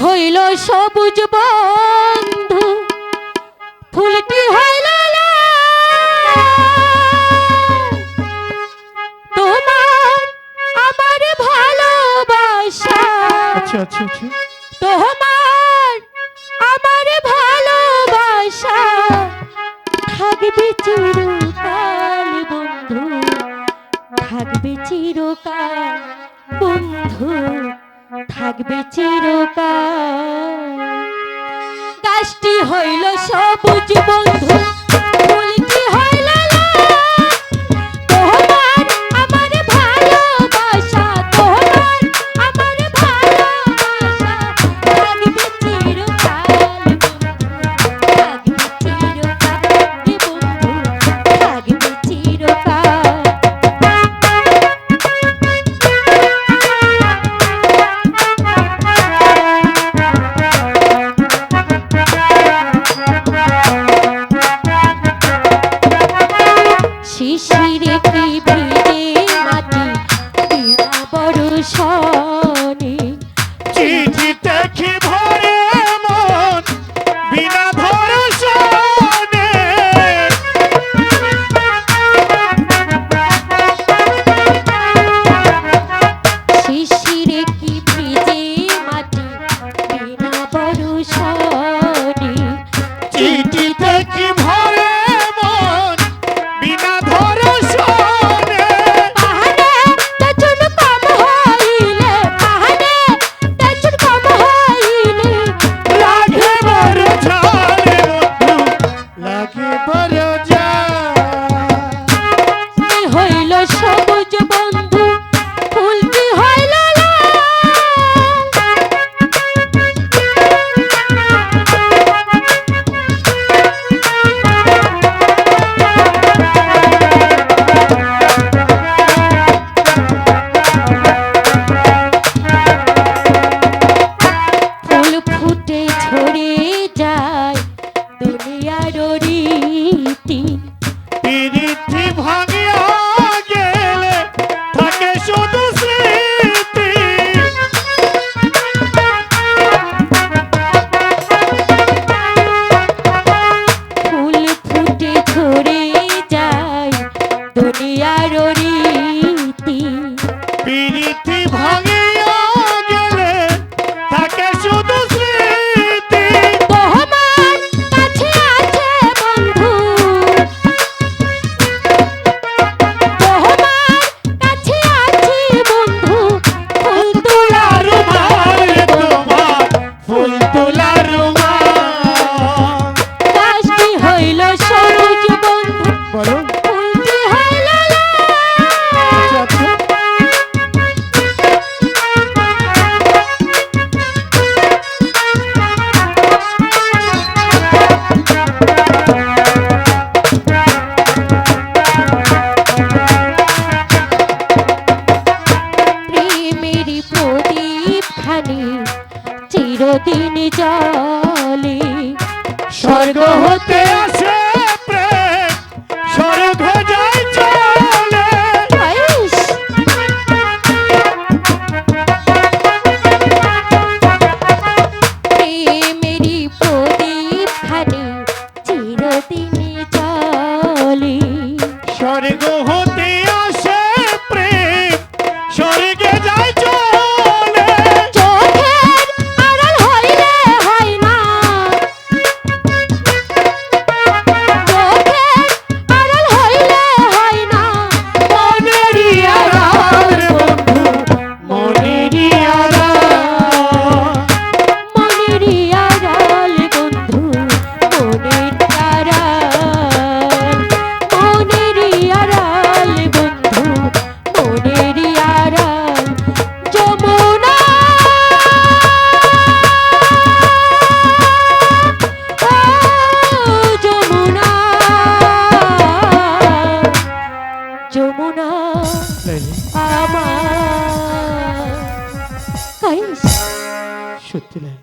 হইল সবুজ বন্ধু ফুলটি হইল তোমার আমার ভালোবাসা আচ্ছা আচ্ছা আচ্ছা। তোমার আমার ভালোবাসা। থাকবে চিরকাল বন্ধু থাকবে চিরকাল বন্ধু। থাকবে চিরকাল। গাছটি হইল সবুজ বন্ধু। সব বিরিতি ভাঙে জানি, চিরদিন চলি স্বর্গ হতে আসে প্রেম, স্বর্গ যায় চলে। মেরি প্রদীপ খানি চিরদিন চলি স্বর্গ হতে പറ്റില്ല